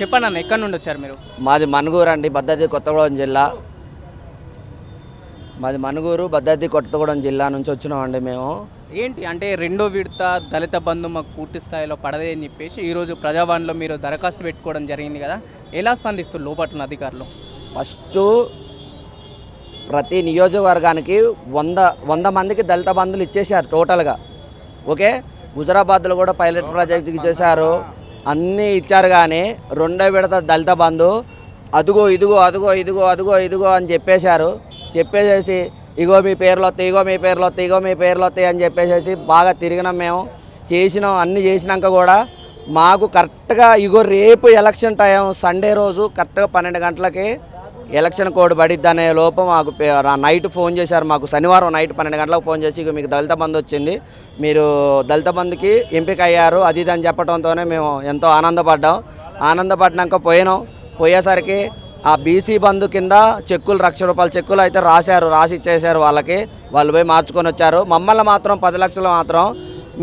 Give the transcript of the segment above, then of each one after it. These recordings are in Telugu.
చెప్పండి అన్న ఎక్కడి నుండి వచ్చారు మీరు? మాది మనుగూరు అండి భద్రాద్రి కొత్తగూడెం జిల్లా. మాది మనుగూరు భద్రాద్రి కొత్తగూడెం జిల్లా నుంచి వచ్చినామండి మేము. ఏంటి అంటే రెండో విడత దళిత బంధు మాకు పూర్తి స్థాయిలో పడదే అని చెప్పేసి ఈరోజు ప్రజావాణిలో మీరు దరఖాస్తు పెట్టుకోవడం జరిగింది కదా ఎలా స్పందిస్తారు లోపట్ల అధికారులు? ఫస్ట్ ప్రతి నియోజకవర్గానికి వంద వంద మందికి దళిత బంధులు ఇచ్చేశారు టోటల్గా. ఓకే? హుజరాబాద్లో కూడా పైలట్ ప్రాజెక్ట్ ఇచ్చేశారు. అన్నీ ఇచ్చారు కానీ రెండో విడత దళిత బంధు అదుగో ఇదిగో అదుగో ఇదిగో అదుగో ఇదిగో అని చెప్పేశారు. చెప్పేసేసి ఇగో మీ పేర్లు వస్తాయి ఇగో మీ పేర్లు వస్తాయి ఇగో మీ పేర్లు వస్తాయి అని చెప్పేసేసి బాగా తిరిగినాం మేము. చేసినాం అన్నీ చేసినాక కూడా మాకు కరెక్ట్గా ఇగో రేపు ఎలక్షన్ టైం సండే రోజు కరెక్ట్గా పన్నెండు గంటలకి ఎలక్షన్ కోడ్ పడిద్ది అనే లోపం మాకు నైట్ ఫోన్ చేశారు మాకు శనివారం నైట్ పన్నెండు గంటలకు ఫోన్ చేసి మీకు దళిత బంధు వచ్చింది. మీరు దళిత బంధుకి ఎంపిక అయ్యారు అది ఇది అని చెప్పడంతోనే మేము ఎంతో ఆనందపడ్డాం. ఆనందపడినాక పోయినాం. పోయేసరికి ఆ బీసీ బంధు కింద చెక్కులు లక్ష రూపాయల చెక్కులు అయితే రాశారు రాసి ఇచ్చేశారు వాళ్ళకి. వాళ్ళు పోయి మార్చుకొని వచ్చారు. మమ్మల్ని మాత్రం పది లక్షలు మాత్రం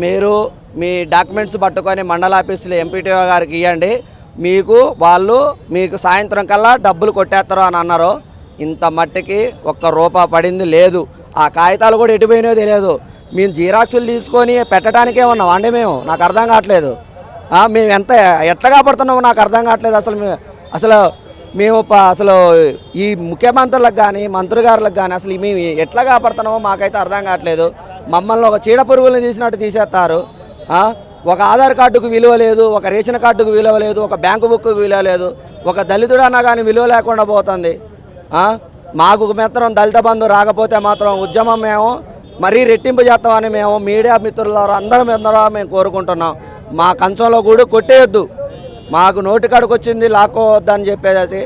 మీరు మీ డాక్యుమెంట్స్ పట్టుకొని మండల ఆఫీసులో ఎంపీటీఓ గారికి ఇవ్వండి మీకు వాళ్ళు మీకు సాయంత్రం కల్లా డబ్బులు కొట్టేస్తారు అని అన్నారు ఇంత మట్టికి ఒక్క రూపా పడింది లేదు. ఆ కాగితాలు కూడా ఎటుపోయినాయో తెలియదు. మేము జీరాక్సులు తీసుకొని పెట్టడానికే ఉన్నాం. అండి మేము నాకు అర్థం కావట్లేదు. మేము ఎంత ఎట్లా కాపాడుతున్నామో నాకు అర్థం కావట్లేదు అసలు అసలు మేము ప- అసలు ఈ ముఖ్యమంత్రులకు కానీ మంత్రి గారులకు కానీ అసలు మేము ఎట్లా కాపాడుతున్నామో మాకైతే అర్థం కావట్లేదు. మమ్మల్ని ఒక చీడ పురుగులను తీసినట్టు తీసేస్తారు. ఒక ఆధార్ కార్డుకు విలువ లేదు ఒక రేషన్ కార్డుకు విలువ లేదు ఒక బ్యాంకు బుక్కు విలువ లేదు ఒక దళితుడు అన్నా కానీ విలువ లేకుండా పోతుంది. మాకు మాత్రం దళిత బంధు రాకపోతే మాత్రం ఉద్యమం మేము మరీ రెట్టింపు చేస్తామని మేము మీడియా మిత్రుల ద్వారా అందరం ద్వారా మేము కోరుకుంటున్నాం. మా కంచంలో కూడా కొట్టేయొద్దు. మాకు నోటి కాడికి వచ్చింది లాక్కోవద్దని చెప్పేసి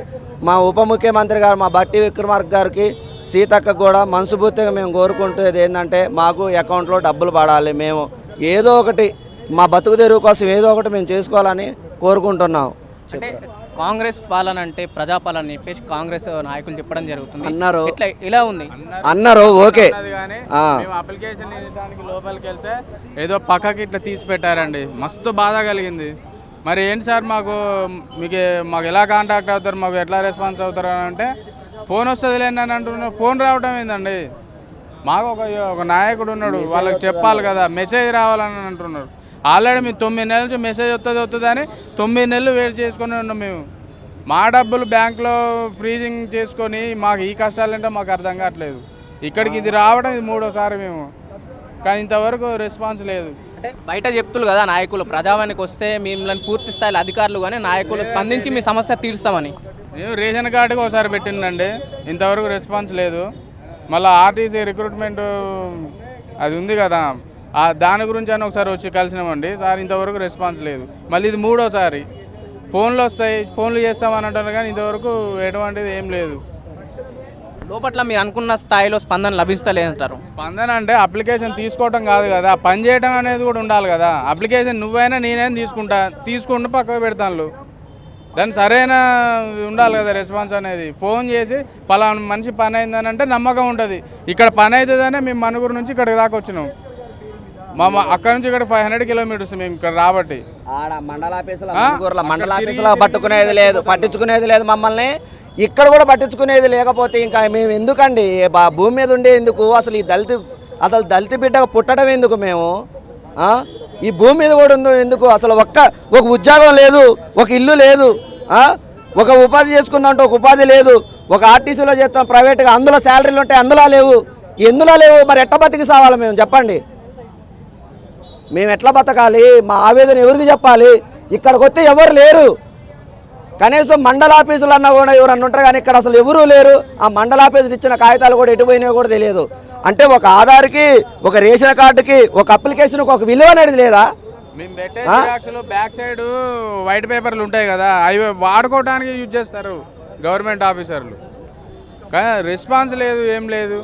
మా ఉప ముఖ్యమంత్రి గారు మా బట్టి విక్రమార్క గారికి సీతక్క కూడా మనసుపూర్తిగా మేము కోరుకుంటేది ఏంటంటే మాకు అకౌంట్లో డబ్బులు పడాలి మేము. ఏదో ఒకటి మా బతుకు తెరువు కోసం ఏదో ఒకటి మేము చేసుకోవాలని కోరుకుంటున్నాం. అంటే కాంగ్రెస్ పాలన అంటే ప్రజాపాలన అని చెప్పేసి కాంగ్రెస్ నాయకులు చెప్పడం జరుగుతుంది. అన్నారు. ఇట్లా ఇలా ఉంది. అన్నారు ఓకే. అప్లికేషన్ ఇవ్వడానికి లోపలికి వెళ్తే ఏదో పక్కకి ఇట్లా తీసి పెట్టారండి మస్తు బాధ కలిగింది. మరి ఏంటి సార్ మాకు మీకు మాకు ఎలా కాంటాక్ట్ అవుతారు మాకు ఎట్లా రెస్పాన్స్ అవుతారు అని అంటే ఫోన్ వస్తుంది లేండి అని అంటున్నారు. ఫోన్ రావటం ఏందండి? మాకు ఒక ఒక నాయకుడు ఉన్నాడు. వాళ్ళకి చెప్పాలి కదా. మెసేజ్ రావాలని అంటున్నారు. ఆల్రెడీ మేము తొమ్మిది నెలల నుంచి మెసేజ్ వస్తుంది వస్తుంది అని తొమ్మిది నెలలు వెయిట్ చేసుకొని ఉన్నాం మేము. మా డబ్బులు బ్యాంక్లో ఫ్రీజింగ్ చేసుకొని మాకు ఈ కష్టాలంటే మాకు అర్థం కావట్లేదు. ఇక్కడికి ఇది రావడం ఇది మూడోసారి మేము. కానీ ఇంతవరకు రెస్పాన్స్ లేదు. అంటే బయట చెప్తులు కదా నాయకులు ప్రజావానికి వస్తే మిమ్మల్ని పూర్తి స్థాయిలో అధికారులు కానీ నాయకులు స్పందించి మీ సమస్య తీరుస్తామని. మేము రేషన్ కార్డుకి ఒకసారి పెట్టిండండి. ఇంతవరకు రెస్పాన్స్ లేదు. మళ్ళీ ఆర్టీసీ రిక్రూట్మెంట్ అది ఉంది కదా. దాని గురించి అని ఒకసారి వచ్చి కలిసినామండి. సార్ ఇంతవరకు రెస్పాన్స్ లేదు. మళ్ళీ ఇది మూడోసారి. ఫోన్లు వస్తాయి ఫోన్లు చేస్తామని అంటారు కానీ ఇంతవరకు ఎటువంటిది ఏం లేదు. లోపట్ల మీరు అనుకున్న స్థాయిలో స్పందన లభిస్తలేదంటారు. స్పందన అంటే అప్లికేషన్ తీసుకోవటం కాదు కదా. పని చేయడం అనేది కూడా ఉండాలి కదా. అప్లికేషన్ నువ్వైనా నేనైనా తీసుకుంటా తీసుకుంటూ పక్కకు పెడతాను దాని సరైన ఉండాలి కదా రెస్పాన్స్ అనేది. ఫోన్ చేసి పలానా మనిషి పని అయిందని అంటే నమ్మకం ఉంటుంది. ఇక్కడ పని అవుతుందనే మేము మనుగురు నుంచి ఇక్కడికి దాకా వచ్చినాం. మా అక్కడ నుంచి ఇక్కడ ఫైవ్ హండ్రెడ్ కిలోమీటర్స్ మేము ఇక్కడ రాబట్టి. ఆడ పట్టుకునేది లేదు పట్టించుకునేది లేదు మమ్మల్ని. ఇక్కడ కూడా పట్టించుకునేది లేకపోతే ఇంకా మేము ఎందుకండి? భూమి మీద ఉండే ఎందుకు? అసలు ఈ దళిత అసలు దళిత బిడ్డ పుట్టడం ఎందుకు మేము? ఈ భూమి మీద కూడా ఉందో ఎందుకు? అసలు ఒక్క ఒక ఉద్యోగం లేదు ఒక ఇల్లు లేదు? ఒక ఉపాధి చేసుకుందామంటే ఒక ఉపాధి లేదు. ఒక ఆర్టీసీలో చేస్తాం ప్రైవేట్గా అందులో శాలరీలు ఉంటాయి అందులో లేవు. ఎందులో లేవు? మరి ఎట్ట బతికి సావాలి మేము? చెప్పండి. మేము ఎట్లా బతకాలి? మా ఆవేదన ఎవరికి చెప్పాలి? ఇక్కడికి వస్తే ఎవరు లేరు. కనీసం మండల ఆఫీసులు అన్నా కూడా ఎవరన్నా ఉంటారు కానీ ఇక్కడ అసలు ఎవరూ లేరు. ఆ మండల ఆఫీసులు ఇచ్చిన కాగితాలు కూడా ఎటుపోయినాయో కూడా తెలియదు. అంటే ఒక ఆధార్కి ఒక రేషన్ కార్డుకి ఒక అప్లికేషన్కి ఒక విలువ అనేది లేదా? మేము పెట్టే బ్యాక్ సైడ్ వైట్ పేపర్లు ఉంటాయి కదా అవి వాడుకోవడానికి యూజ్ చేస్తారు గవర్నమెంట్ ఆఫీసర్లు. కానీ రెస్పాన్స్ లేదు ఏం లేదు.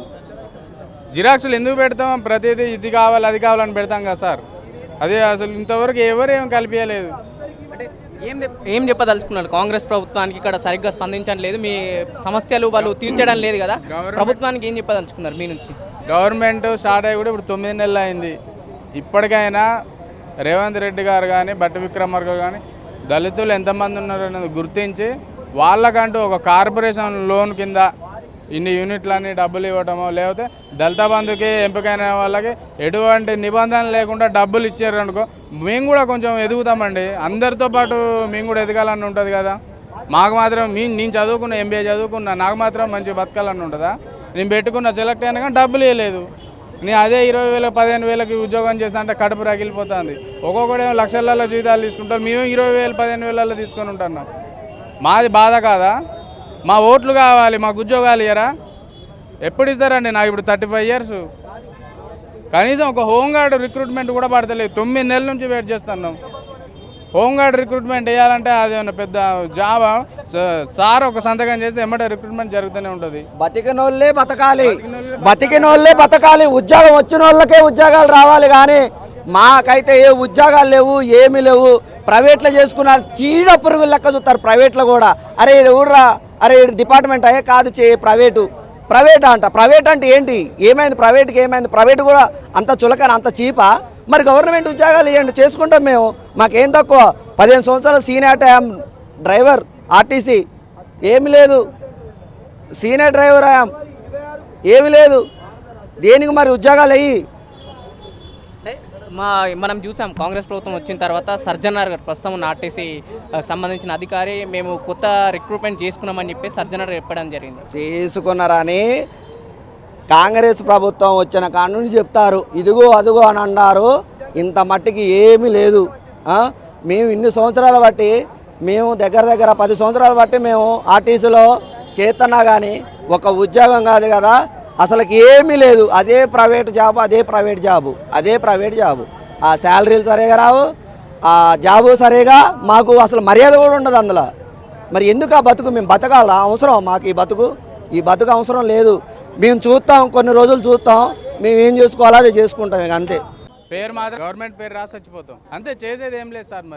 జిరాక్స్లు ఎందుకు పెడతాం? ప్రతిదీ ఇది కావాలి అది కావాలని పెడతాం కదా సార్. అదే అసలు ఇంతవరకు ఎవరు ఏం కల్పించలేదు. అంటే ఏం ఏం చెప్పదలుచుకున్నారు? కాంగ్రెస్ ప్రభుత్వానికి ఇక్కడ సరిగ్గా స్పందించడం లేదు. మీ సమస్యలు వాళ్ళు తీర్చడం లేదు కదా. ప్రభుత్వానికి ఏం చెప్పదలుచుకున్నారు మీ నుంచి? గవర్నమెంట్ స్టార్ట్ అయ్యి కూడా ఇప్పుడు తొమ్మిది నెలలు అయింది. ఇప్పటికైనా రేవంత్ రెడ్డి గారు కానీ బట్టి విక్రమార్క కానీ దళితులు ఎంతమంది ఉన్నారు అనేది గుర్తించి వాళ్ళకంటూ ఒక కార్పొరేషన్ లోన్ కింద ఇన్ని యూనిట్లన్నీ డబ్బులు ఇవ్వటమో లేకపోతే దళిత బంధుకి ఎంపికైన వాళ్ళకి ఎటువంటి నిబంధన లేకుండా డబ్బులు ఇచ్చారు అనుకో మేము కూడా కొంచెం ఎదుగుతామండి. అందరితో పాటు మేము కూడా ఎదగాలని ఉంటుంది కదా. మాకు మాత్రం మీ నేను చదువుకున్న ఎంబీఏ చదువుకున్నా నాకు మాత్రం మంచి బతకాలని ఉంటుందా? నేను పెట్టుకున్న సెలెక్ట్ అయినా కానీ డబ్బులు ఇవ్వలేదు నేను అదే ఇరవై వేల పదిహేను వేలకి ఉద్యోగం చేస్తా అంటే కడుపు రగిలిపోతుంది. ఒక్కొక్కడేమో లక్షలలో జీతాలు తీసుకుంటారు మేము ఇరవై వేలు పదిహేను వేలలో తీసుకొని ఉంటున్నాం. మాది బాధ కాదా? మా ఓట్లు కావాలి మాకు ఉద్యోగాలు ఇయ్యరా? ఎప్పుడు ఇస్తారండి? నాకు ఇప్పుడు థర్టీ ఫైవ్ ఇయర్స్ కనీసం ఒక హోంగార్డ్ రిక్రూట్మెంట్ కూడా పడతలేదు. తొమ్మిది నెలల నుంచి వెయిట్ చేస్తున్నాం. హోంగార్డ్ రిక్రూట్మెంట్ వేయాలంటే అది పెద్ద జాబ్? సార్ ఒక సంతకం చేస్తే ఎమ్మటే రిక్రూట్మెంట్ జరుగుతూనే ఉంటుంది. బతికినోళ్ళే బతకాలి. బతికినోళ్ళే బతకాలి. ఉద్యోగం వచ్చిన వాళ్ళకే ఉద్యోగాలు రావాలి కానీ మాకైతే ఏ ఉద్యోగాలు లేవు ఏమీ లేవు. ప్రైవేట్లో చేసుకున్నారు చీడ పురుగులు లెక్క చూస్తారు ప్రైవేట్లో కూడా. అరే ఊర్రా? అరే డిపార్ట్మెంట్ అయ్యే కాదు చే ప్రైవేటు. ప్రైవేట్ అంట. ప్రైవేట్ అంటే ఏంటి? ఏమైంది? ప్రైవేట్కి ఏమైంది? ప్రైవేట్ కూడా అంత చులకన అంత చీపా? మరి గవర్నమెంట్ ఉద్యోగాలు ఇవ్వండి చేసుకుంటాం మేము. మాకేం తక్కువ? పదిహేను సంవత్సరాల సీనియర్ టైం డ్రైవర్ ఆర్టీసీ. ఏమి లేదు. సీనియర్ డ్రైవర్ అయాం ఏమి లేదు. దేనికి మరి ఉద్యోగాలు అయ్యి? మా మనం చూసాం కాంగ్రెస్ ప్రభుత్వం వచ్చిన తర్వాత సర్జనర్ గారు ప్రస్తుతం ఉన్న ఆర్టీసీ సంబంధించిన అధికారి మేము కొత్త రిక్రూట్మెంట్ చేసుకున్నామని చెప్పి సర్జనార్ చెప్పడం జరిగింది. చేసుకున్నారని కాంగ్రెస్ ప్రభుత్వం వచ్చిన కాడ చెప్తారు. ఇదిగో అదిగో అని అన్నారు. ఇంత మట్టికి ఏమీ లేదు. మేము ఇన్ని సంవత్సరాలు బట్టి మేము దగ్గర దగ్గర పది సంవత్సరాలు బట్టి మేము ఆర్టీసీలో చేస్తున్నా కానీ ఒక ఉద్యోగం కాదు కదా. అసలుకి ఏమీ లేదు. అదే ప్రైవేట్ జాబ్ అదే ప్రైవేట్ జాబు అదే ప్రైవేట్ జాబు. ఆ శాలరీలు సరిగా రావు ఆ జాబు సరిగా మాకు అసలు మర్యాద కూడా ఉండదు అందులో. మరి ఎందుకు ఆ బతుకు? మేము బతకాల? అవసరం మాకు ఈ బతుకు? ఈ బతుకు అవసరం లేదు. మేము చూస్తాం కొన్ని రోజులు చూస్తాం. మేము ఏం చేసుకోవాలో అదే చేసుకుంటాం ఇక అంతే. పేరు మాత్రం గవర్నమెంట్ పేరు రాసి చచ్చిపోతాం. అంతే చేసేది ఏం లేదు సార్ మరి.